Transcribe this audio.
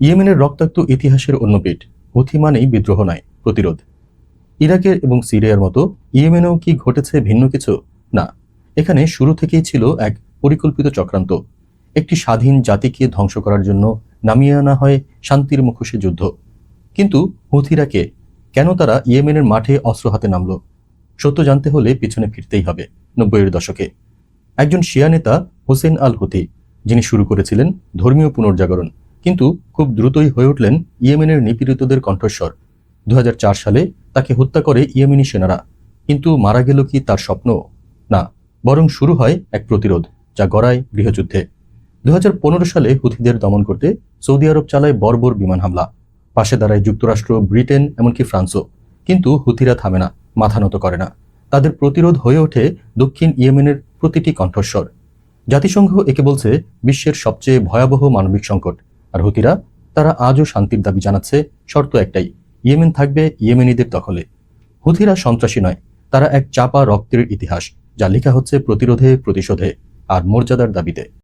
ইয়েমেনের রক্তাক্ত ইতিহাসের অন্য পিঠ, হুথি মানেই বিদ্রোহ নয়, প্রতিরোধ। ইরাকের এবং সিরিয়ার মতো ইয়েমেনেও কি ঘটেছে ভিন্ন কিছু? না, এখানে শুরু থেকেই ছিল এক পরিকল্পিত চক্রান্ত। একটি স্বাধীন জাতিকে ধ্বংস করার জন্য নামিয়ে আনা হয় শান্তির মুখোশে যুদ্ধ। কিন্তু হুথিরা কে? কেন তারা ইয়েমেনের মাঠে অস্ত্র হাতে নামল? সত্য জানতে হলে পিছনে ফিরতেই হবে, নব্বইয়ের দশকে। একজন শিয়া নেতা হোসেন আল হুথি যিনি শুরু করেছিলেন ধর্মীয় পুনর্জাগরণ কিন্তু খুব দ্রুতই হয়ে উঠলেন ইয়েমেনের নিপীড়িতদের কণ্ঠস্বর। দু হাজার চার সালে তাকে হত্যা করে ইয়েমেনি সেনারা। কিন্তু মারা গেল কি তার স্বপ্ন? না, বরং শুরু হয় এক প্রতিরোধ, যা গড়ায় গৃহযুদ্ধে। দু হাজার পনেরো সালে হুথিদের দমন করতে সৌদি আরব চালায় বর্বর বিমান হামলা। পাশে দাঁড়ায় যুক্তরাষ্ট্র, ব্রিটেন, এমনকি ফ্রান্সও। কিন্তু হুথিরা থামে না, মাথা নত করে না। তাদের প্রতিরোধ হয়ে ওঠে দক্ষিণ ইয়েমেনের প্রতিটি কণ্ঠস্বর। জাতিসংঘ একে বলছে বিশ্বের সবচেয়ে ভয়াবহ মানবিক সংকট। আর হুতিরা তারা আজও শান্তির দাবি জানাচ্ছে, শর্ত একটাই, ইয়েমেন থাকবে ইয়েমেনিদের দখলে। হুথিরা সন্ত্রাসী নয়, তারা এক চাপা রক্তের ইতিহাস, যা লেখা হচ্ছে প্রতিরোধে, প্রতিশোধে, আর মর্যাদার দাবিতে।